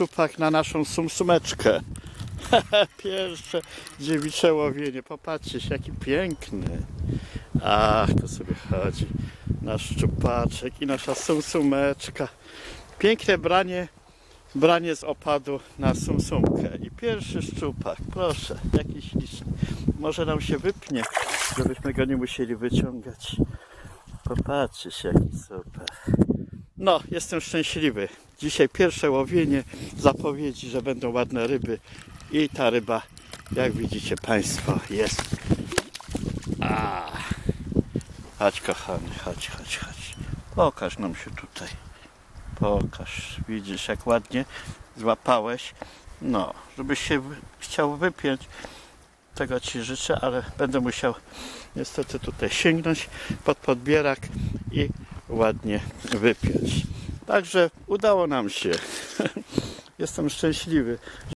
szczupak na naszą sumsumeczkę. Pierwsze dziewicze łowienie. Popatrzcie, się, jaki piękny. Ach, to sobie chodzi. Nasz szczupaczek i nasza sumsumeczka. Piękne branie, branie z opadu na sumsumkę. I pierwszy szczupak, proszę, jaki śliczny. Może nam się wypnie, żebyśmy go nie musieli wyciągać. Popatrzcie się, jaki super. No, jestem szczęśliwy. Dzisiaj pierwsze łowienie, zapowiedzi, że będą ładne ryby i ta ryba, jak widzicie Państwo, jest. A. Chodź kochany, chodź, chodź, chodź. Pokaż nam się tutaj. Pokaż. Widzisz, jak ładnie złapałeś. No, żebyś się chciał wypiąć, tego Ci życzę, ale będę musiał niestety tutaj sięgnąć pod podbierak i ładnie wypiąć. Także udało nam się. Jestem szczęśliwy.